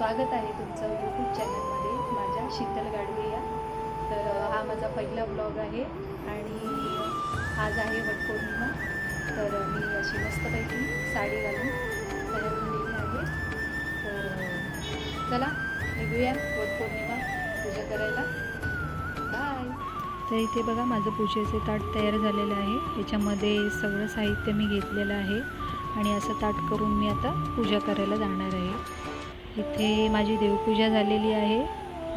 स्वागत आहे तुमचं यूट्यूब चॅनलमध्ये माझ्या शीतल गाडवे या तर हा माझा पहिला ब्लॉग आहे आणि आज आहे वटपौर्णिमा. तर मी अशी मस्तपैकी साडी घालून तयार झालेली आहे. तर चला निघूया वटपौर्णिमा पूजा करायला. बाय तर इथे बघा माझं पूजेचे ताट तयार झालेलं आहे. याच्यामध्ये सगळं साहित्य मी घेतलेलं आहे. आणि असं ताट करून मी आता पूजा करायला जाणार आहे. इथे माझी देवपूजा झालेली आहे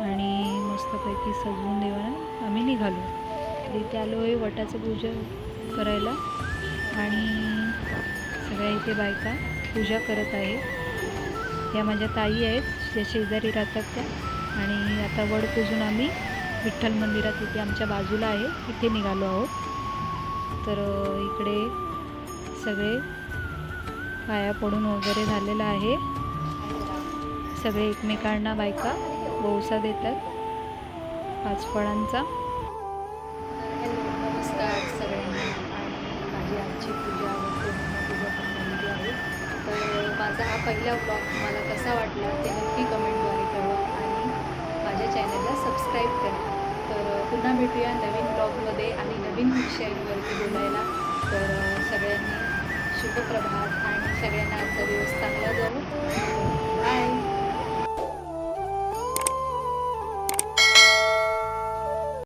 आणि मस्तपैकी सजवून देवाला आम्ही निघालो. इथे आलो आहे वटाचं पूजा करायला आणि सगळ्या इथे बायका पूजा करत आहे या माझ्या ताई आहेत त्या शेजारी राहतात त्या. आणि आता वड पूजून आम्ही विठ्ठल मंदिरात इथे आमच्या बाजूला आहे इथे निघालो आहोत. तर इकडे सगळे पाया पडून वगैरे झालेलं आहे. सगळे एकमेकांना बायका बोसा देतात. पाच फळांचा. नमस्कार सगळ्यांना. आणि माझी आमची पूजा पूर्ण पूजा पण झालेली आहे. तर माझा हा पहिला ब्लॉग तुम्हाला कसा वाटला ते नक्की कमेंटद्वारे कळवा आणि माझ्या चॅनलला सबस्क्राईब करा. तर पुन्हा भेटूया नवीन ब्लॉगमध्ये आणि नवीन विषयांवरती बोलायला. तर सगळ्यांनी शुभप्रभात आणि सगळ्यांना आजचा दिवस चांगला जाऊ